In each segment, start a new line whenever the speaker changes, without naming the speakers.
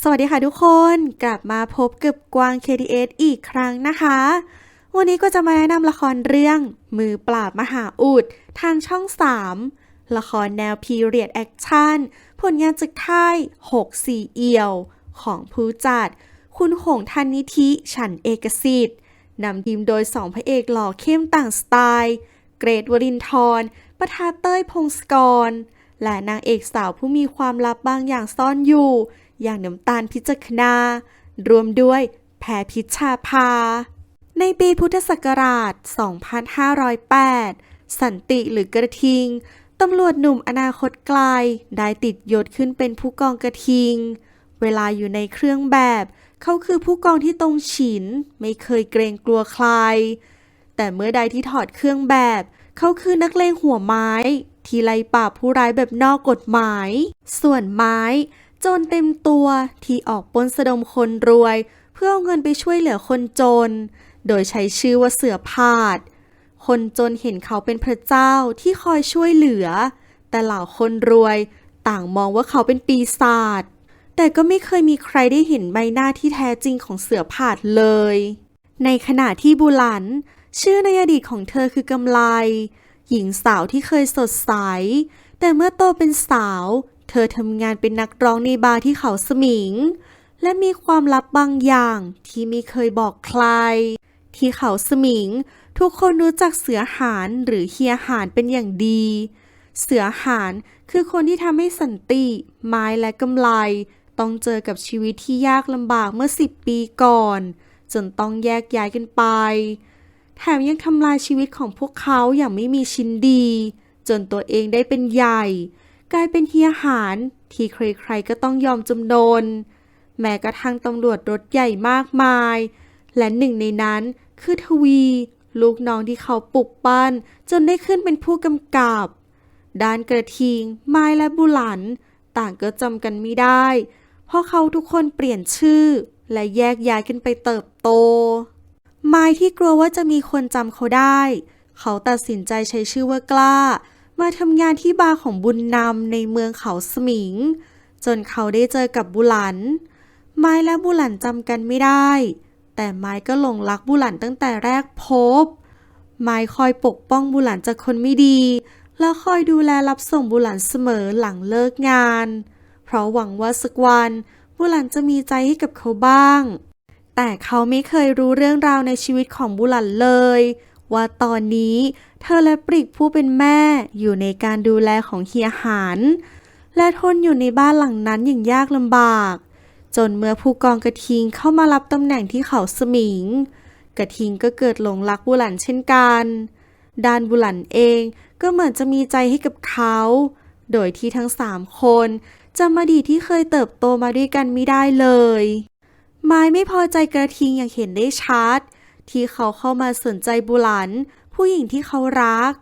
สวัสดีค่ะทุกคนกลับมาพบกับกวาง KTS อีกครั้งนะคะ วันนี้ก็จะมาแนะนำละครเรื่องมือปราบมหาอุด ทางช่อง 3 ละครแนวพีเรียดแอคชั่น ผลงานจากค่าย6 4เอี่ยว ของผู้จัด คุณหงทันนิธิฉันเอกสิทธิ์นำทีมโดยสองพระเอกหล่อเข้มต่างสไตล์ เกรทวรินทร์ปทาเต้ยพงศกร และนางเอกสาวผู้มีความลับบางอย่างซ่อนอยู่ อย่างน้ำตาลพิจักนารวมด้วยแพรพิชชาภา ในปีพุทธศักราช 2508 สันติหรือกระทิง ตำรวจหนุ่มอนาคตไกลได้ติดยศขึ้นเป็นผู้กองกระทิง เวลาอยู่ในเครื่องแบบ เขาคือผู้กองที่ตรงฉิน ไม่เคยเกรงกลัวใคร แต่เมื่อใดที่ถอดเครื่องแบบ เขาคือนักเลงหัวไม้ ที่ไล่ปราบผู้ร้ายแบบนอกกฎหมาย ส่วนไม้จรเต็มตัวที่ออกปล้นสะดมคนรวย เพื่อเอาเงินไปช่วยเหลือคนจน โดยใช้ชื่อว่าเสือพาด คนจนเห็นเขาเป็นพระเจ้าที่คอยช่วยเหลือ แต่เหล่าคนรวยต่างมองว่าเขาเป็นปีศาจแต่ก็ไม่เคยมีใครได้เห็นใบหน้าที่แท้จริงของเสือผาดเลย ในขณะที่บุหลัน ชื่อในอดีตของเธอคือกำไล หญิงสาวที่เคยสดใส แต่เมื่อโตเป็นสาว เธอทำงานเป็นนักร้องในบาร์ที่เขาสมิง และมีความลับบางอย่างที่ไม่เคยบอกใคร ที่เขาสมิง ทุกคนรู้จักเสือหานหรือเฮียหานเป็นอย่างดี เสือหานคือคนที่ทำให้สันติ ไม้และกำไล ต้องเจอกับชีวิตที่ยากลำบากเมื่อสิบปีก่อน จนต้องแยกย้ายกันไป แถมยังทำลายชีวิตของพวกเขาอย่างไม่มีชิ้นดี จนตัวเองได้เป็นใหญ่ กลายเป็นเฮียหารที่ใครๆก็ต้องยอมจำนน แม้กระทั่งตำรวจรถใหญ่มากมาย และหนึ่งในนั้นคือทวี ลูกน้องที่เขาปลุกปั้น จนได้ขึ้นเป็นผู้กำกับ ด้านกระทิง ไม้และบุหลัน ต่างก็จำกันไม่ได้ เพราะเขาทุกคนเปลี่ยนชื่อ และแยกย้ายกันไปเติบโต ไม้ที่กลัวว่าจะมีคนจำเขาได้ เขาตัดสินใจใช้ชื่อว่ากล้า มาทำงานที่บาร์ของบุญนำในเมืองเขาสมิง จนเขาได้เจอกับบุหลัน ไม้และบุหลันจำกันไม่ได้ แต่ไม้ก็หลงรักบุหลันตั้งแต่แรกพบ ไม้คอยปกป้องบุหลันจากคนไม่ดี แล้วคอยดูแลรับส่งบุหลันเสมอหลังเลิกงาน เพราะหวังว่าสักวันบุหลันจะมีใจให้กับเขาบ้าง แต่เขาไม่เคยรู้เรื่องราวในชีวิตของบุหลันเลย ว่าตอนนี้เธอและปริกผู้เป็นแม่อยู่ในการดูแลของเฮียหานและทนอยู่ในบ้านหลังนั้นอย่างยากลำบาก จนเมื่อผู้กองกระทิงเข้ามารับตำแหน่งที่เขาสมิง กระทิงก็เกิดหลงรักบุหลันเช่นกันด้านบุหลันเองก็เหมือนจะมีใจให้กับเขา โดยที่ทั้งสามคนจำอดีที่เคยเติบโตมาด้วยกันไม่ได้เลย ไม้ไม่พอใจกระทิงอย่างเห็นได้ชัด ที่เขาเข้ามาสนใจบุหลัน ผู้หญิงที่เขารัก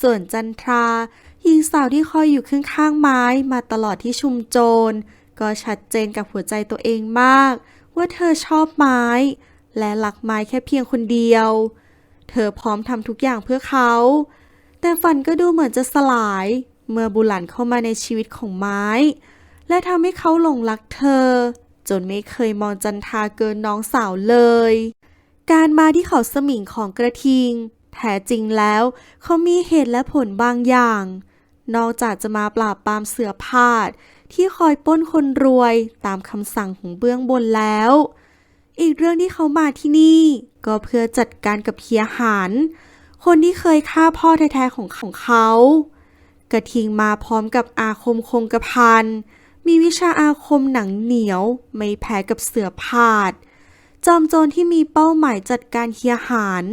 ส่วนจันทราหญิงสาวที่คอยอยู่ข้างๆไม้มาตลอดที่ชุมโจร ก็ชัดเจนกับหัวใจตัวเองมาก ว่าเธอชอบไม้ และรักไม้แค่เพียงคนเดียว เธอพร้อมทำทุกอย่างเพื่อเขา แต่ฝันก็ดูเหมือนจะสลาย เมื่อบุหลันเข้ามาในชีวิตของไม้ และทำให้เขาหลงรักเธอ จนไม่เคยมองจันทาเกินน้องสาวเลย การมาที่เขาสมิงของกระทิง แท้จริงแล้วเขามีเหตุและผลบางอย่าง นอกจากจะมาปราบปรามเสือพาด ที่คอยป้นคนรวยตามคำสั่งของเบื้องบนแล้ว อีกเรื่องที่เขามาที่นี่ ก็เพื่อจัดการกับเฮียหานคนที่เคยฆ่าพ่อแท้ๆของของเขา กระทิงมาพร้อมกับอาคมคงกระพัน มีวิชาอาคมหนังเหนียว ไม่แพ้กับเสือผาด จอมโจรที่มีเป้าหมายจัดการเฮียหาน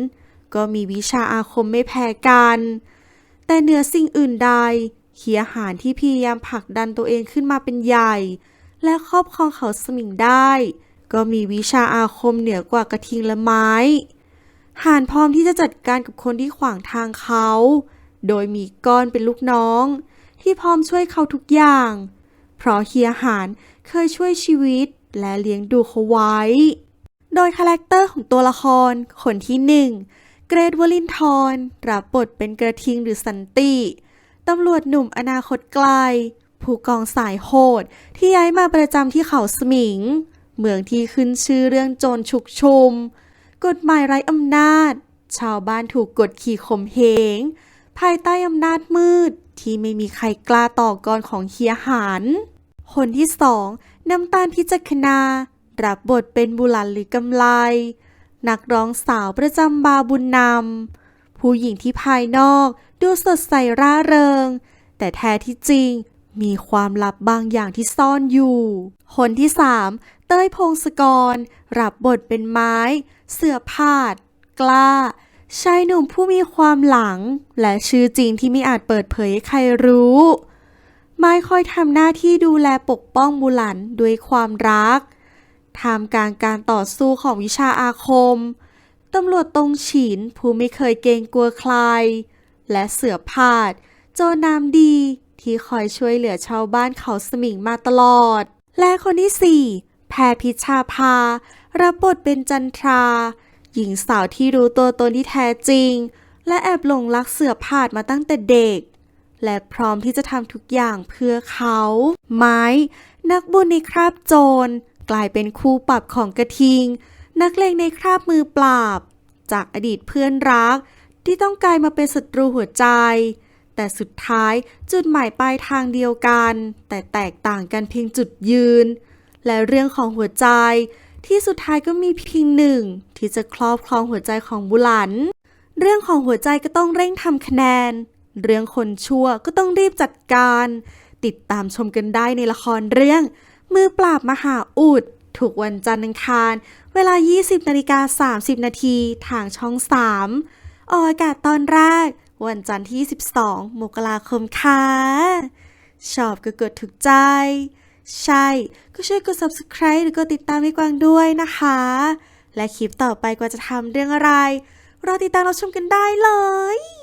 ก็มีวิชาอาคมไม่แพ้กัน แต่เหนือสิ่งอื่นใดเฮียหานที่พยายามผลักดันตัวเองขึ้นมาเป็นใหญ่ และครอบครองเขาสมิงได้ ก็มีวิชาอาคมเหนือกว่ากระทิงและไม้ หานพร้อมที่จะจัดการกับคนที่ขวางทางเขา โดยมีก้อนเป็นลูกน้อง ที่พร้อมช่วยเขาทุกอย่าง เพราะเฮียหานเคยช่วยชีวิตและเลี้ยงดูเขาไว้ โดยคาแรคเตอร์ของตัวละครคนที่หนึ่งเกรทวลินทร์รับบทเป็นกระทิงหรือสันติตำรวจหนุ่มอนาคตไกล ผู้กองสายโหดที่ย้ายมาประจำที่เขาสมิง เมืองที่ขึ้นชื่อเรื่องโจรฉุกชุม กฎหมายไร้อำนาจ ชาวบ้านถูกกดขี่ข่มเหง ภายใต้อำนาจมืด ที่ไม่มีใครกล้าต่อกรของเฮียหันคนที่สองน้ำตาลพิจักนา รับบทเป็นบุหลันหรือกำไล นักร้องสาวประจำบาร์บุญนำ ผู้หญิงที่ภายนอกดูสดใสร่าเริง แต่แท้ที่จริงมีความลับบางอย่างที่ซ่อนอยู่ คนที่สามเต้ยพงศกร รับบทเป็นไม้ เสือผาด กล้า ชายหนุ่มผู้มีความหลัง และชื่อจริงที่ไม่อาจเปิดเผยให้ใครรู้ ไม้คอยทำหน้าที่ดูแลปกป้องบุหลันด้วยความรักท่ามกลางการต่อสู้ของวิชาอาคม ตำรวจตรงฉินผู้ไม่เคยเกรงกลัวใคร และเสือผาด โจน้ำดีที่คอยช่วยเหลือชาวบ้านเขาสมิงมาตลอด และคนที่สี่แพรพิชาภา รับบทเป็นจันทรา หญิงสาวที่รู้ตัวตนที่แท้จริง และแอบหลงรักเสือผาดมาตั้งแต่เด็ก และพร้อมที่จะทำทุกอย่างเพื่อเขา ไม้ นักบุญในคราบโจร กลายเป็นคู่ปรับของกระทิง นักเลงในคราบมือปราบ จากอดีตเพื่อนรัก ที่ต้องกลายมาเป็นศัตรูหัวใจ แต่สุดท้ายจุดหมายปลายทางเดียวกัน แต่แตกต่างกันเพียงจุดยืน และเรื่องของหัวใจ ที่สุดท้ายก็มีเพียงหนึ่ง ที่จะครอบครองหัวใจของบุหลัน เรื่องของหัวใจก็ต้องเร่งทำคะแนน เรื่องคนชั่วก็ต้องรีบจัดการ ติดตามชมกันได้ในละครเรื่อง มือปราบมหาอุดถูกวันจันทร์อังคาร เวลา 20นาฬิกา30 นาทีทางช่อง 3 ออกอากาศตอนแรก วันจันทร์ที่ 12 มกราคมค่ะ ชอบก็กดถูกใจ ใช่ ก็ช่วยกด subscribe หรือกดติดตามพี่กวางด้วยนะคะ และคลิปต่อไปกว่าจะทำเรื่องอะไร รอติดตามเราชมกันได้เลย